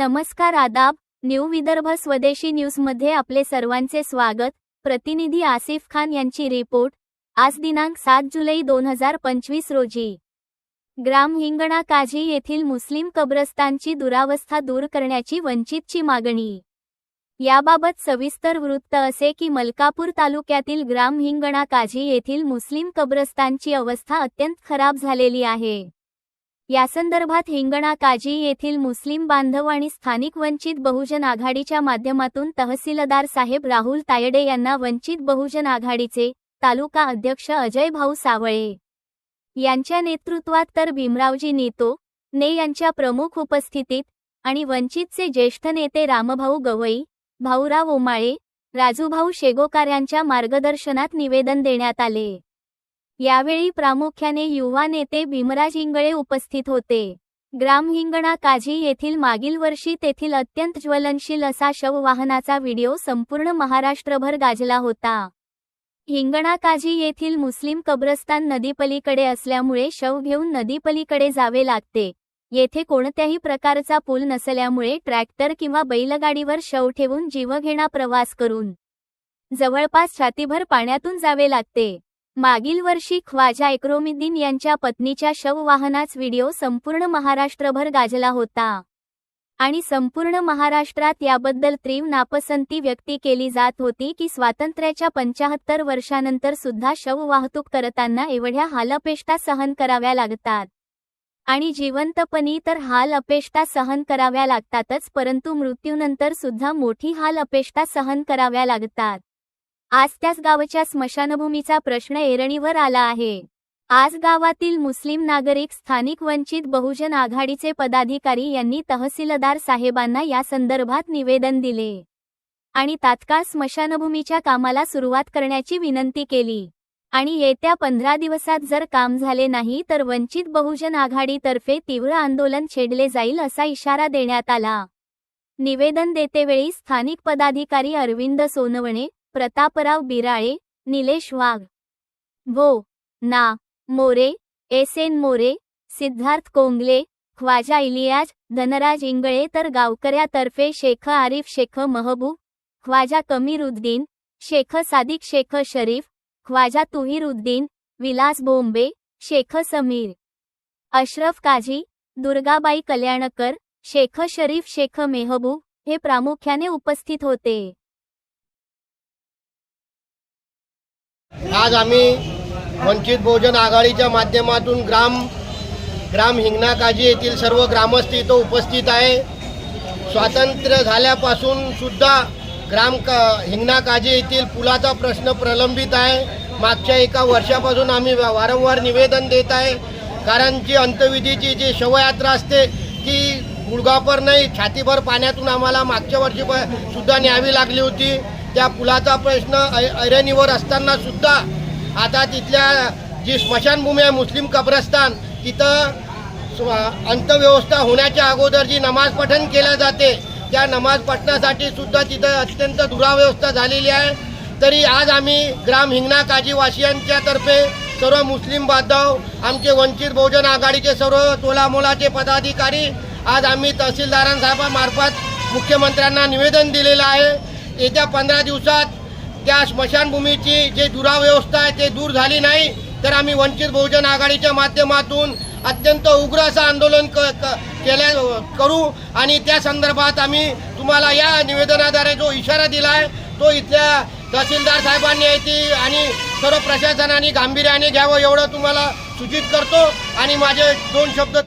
नमस्कार आदाब न्यू विदर्भ स्वदेशी न्यूजमध्ये आपले सर्वांचे स्वागत. प्रतिनिधी आसिफ खान यांची रिपोर्ट. आज दिनांक सात जुलै दोन हजार पंचवीस रोजी. ग्राम हिंगणा काझी येथील मुस्लिम कब्रस्तानची दुरावस्था दूर करण्याची वंचितची मागणी. याबाबत सविस्तर वृत्त असे की मलकापूर तालुक्यातील ग्राम हिंगणा काझी येथील मुस्लिम कब्रस्तानची अवस्था अत्यंत खराब झालेली आहे. यासंदर्भात हिंगणा काजी येथील मुस्लिम बांधव आणि स्थानिक वंचित बहुजन आघाडीच्या माध्यमातून तहसीलदार साहेब राहुल तायडे यांना वंचित बहुजन आघाडीचे तालुका अध्यक्ष अजय भाऊ सावळे यांच्या नेतृत्वात तर भीमरावजी नेतो ने यांच्या प्रमुख उपस्थितीत आणि वंचितचे ज्येष्ठ नेते रामभाऊ गवई भाऊराव ओमाळे राजूभाऊ शेगोकार यांच्या मार्गदर्शनात निवेदन देण्यात आले. यावेळी प्रामुख्याने युवा नेते भीमराज हिंगळे उपस्थित होते. ग्राम हिंगणा काझी येथील मागील वर्षी तेथील अत्यंत ज्वलनशील असा शववाहनाचा व्हिडिओ संपूर्ण महाराष्ट्रभर गाजला होता. हिंगणा काझी येथील मुस्लिम कब्रस्तान नदीपलीकडे असल्यामुळे शव घेऊन नदीपलीकडे जावे लागते. येथे कोणत्याही प्रकारचा पूल नसल्यामुळे ट्रॅक्टर किंवा बैलगाडीवर शव ठेवून जीवघेणा प्रवास करून जवळपास छातीभर पाण्यातून जावे लागते. मागील वर्षी ख्वाजा इक्रोमुद्दीन यांच्या पत्नीच्या शववाहनाच व्हिडिओ संपूर्ण महाराष्ट्रभर गाजला होता. आणि संपूर्ण महाराष्ट्रात याबद्दल तीव्र नापसंती व्यक्ती केली जात होती की स्वातंत्र्याच्या पंचाहत्तर वर्षानंतर सुद्धा शव वाहतूक करताना एवढ्या हालअपेष्टा सहन कराव्या लागतात. आणि जिवंतपणी तर हाल अपेष्टा सहन कराव्या लागतातच परंतु मृत्यूनंतर सुद्धा मोठी हाल अपेष्टा सहन कराव्या लागतात. आज त्याच गावच्या स्मशानभूमीचा प्रश्न एरणीवर आला आहे. आज गावातील मुस्लिम नागरिक स्थानिक वंचित बहुजन आघाडीचे पदाधिकारी यांनी तहसीलदार साहेबांना या संदर्भात निवेदन दिले. आणि तात्काळ स्मशानभूमीच्या कामाला सुरुवात करण्याची विनंती केली. आणि येत्या पंधरा दिवसात जर काम झाले नाही तर वंचित बहुजन आघाडीतर्फे तीव्र आंदोलन छेडले जाईल असा इशारा देण्यात आला. निवेदन देतेवेळी स्थानिक पदाधिकारी अरविंद सोनवणे प्रतापराव बिराळे निलेश वाघ. वो ना मोरे एस एन मोरे सिद्धार्थ कोंगले ख्वाजा इलियाज धनराज इंगळे तर गावकऱ्यातर्फे शेख आरिफ शेख महबूब ख्वाजा कमीरुद्दीन शेख सादिक शेख शरीफ ख्वाजा तुहिरुद्दीन विलास बोंबे शेख समीर. अशरफ काझी दुर्गाबाई कल्याणकर शेख शरीफ शेख मेहबूब हे प्रामुख्याने उपस्थित होते. आज आम्ही वंचित बहुजन आघाडीच्या माध्यमातून ग्राम ग्राम हिंगणाकाजी येथील सर्व ग्रामस्थ इथं उपस्थित आहे. स्वातंत्र्य झाल्यापासून सुद्धा ग्राम का हिंगणाकाजी येथील पुलाचा प्रश्न प्रलंबित आहे. मागच्या एका वर्षापासून आम्ही वारंवार निवेदन देत आहे. कारण जी अंत्यविधीची जी शवयात्रा असते ती गुडगावपर नाही छातीभर पाण्यातून आम्हाला मागच्या वर्षी प- सुद्धा न्यावी लागली होती. त्या पुलाचा प्रश्न ऐ- ऐरणीवर असताना सुद्धा आता तिथल्या जी स्मशानभूमी आहे मुस्लिम कब्रस्तान तिथं अंतव्यवस्था होण्याच्या अगोदर जी नमाज पठण केल्या जाते त्या नमाज पठणासाठी सुद्धा तिथं अत्यंत दुराव्यवस्था झालेली आहे. तरी आज आम्ही ग्राम हिंगणा काजीवासियांच्या तर्फे सर्व मुस्लिम बांधव आमचे वंचित बहुजन आघाडीचे सर्व तोलामोलाचे पदाधिकारी आज आम्ही तहसीलदारांसाहेबामार्फत मुख्यमंत्र्यांना निवेदन दिलेलं आहे. येत्या पंधरा दिवसात त्या स्मशानभूमीची जे दुराव्यवस्था आहे ते दूर झाली नाही तर आम्ही वंचित बहुजन आघाडीच्या माध्यमातून अत्यंत उग्र असं आंदोलन क क- केल्या करू. आणि त्या संदर्भात आम्ही तुम्हाला या निवेदनाद्वारे जो इशारा दिला आहे तो इथल्या तहसीलदार साहेबांनी येते आणि सर्व प्रशासनाने गांभीर्याने घ्यावं एवढं तुम्हाला सूचित करतो. आणि माझे दोन शब्द